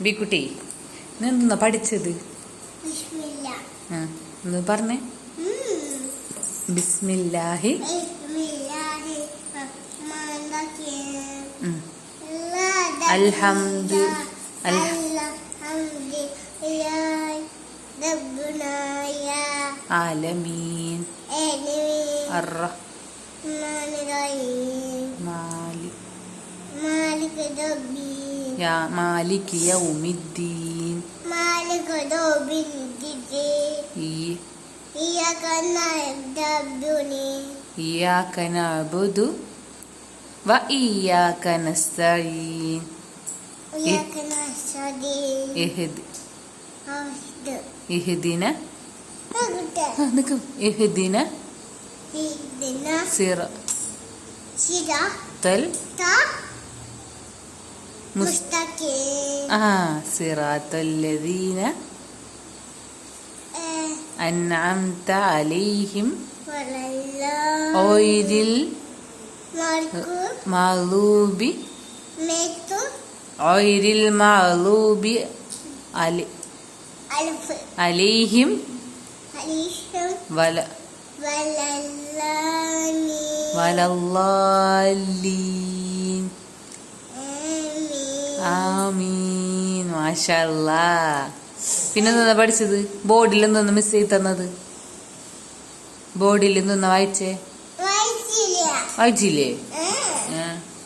ബിക്കുട്ടി നീ എന്തെന്നാ പഠിച്ചത്? ഒന്ന് പറഞ്ഞേ. ബിസ്മില്ലാഹി. അൽഹംദു അൽഹ- ആലമീൻ. അറ ദബി യാ മാലിക് യൗമിദ്ദീൻ മാലിക് ദബി ഈ ഇയാക നഅബ്ദുനി ഇയ്യാക നഅബുദു വ ഇയ്യാക നസ്തഈൻ ഇയാക നസ്തദി ഇഹ്ദി ഹസ്ദ ഇഹ്ദിന തഗുട്ടെ ആ സിറാത്തല്ലദീന. അൻഅംത അലൈഹിം ഓയിരിൽ മഗ്ലൂബി ഓയിരിൽ മഗ്ലൂബി അലി അലൈഹിം വല വലല്ലാനി ആമീൻ ആമീൻ മാഷല്ലാ പിന്നെ എന്താ പഠിച്ചത് ബോർഡിൽ നിന്ന് മിസ് ചെയ്ത് തന്നത്. ബോർഡിൽ നിന്ന് വായിച്ചേ? വായിച്ചില്ല?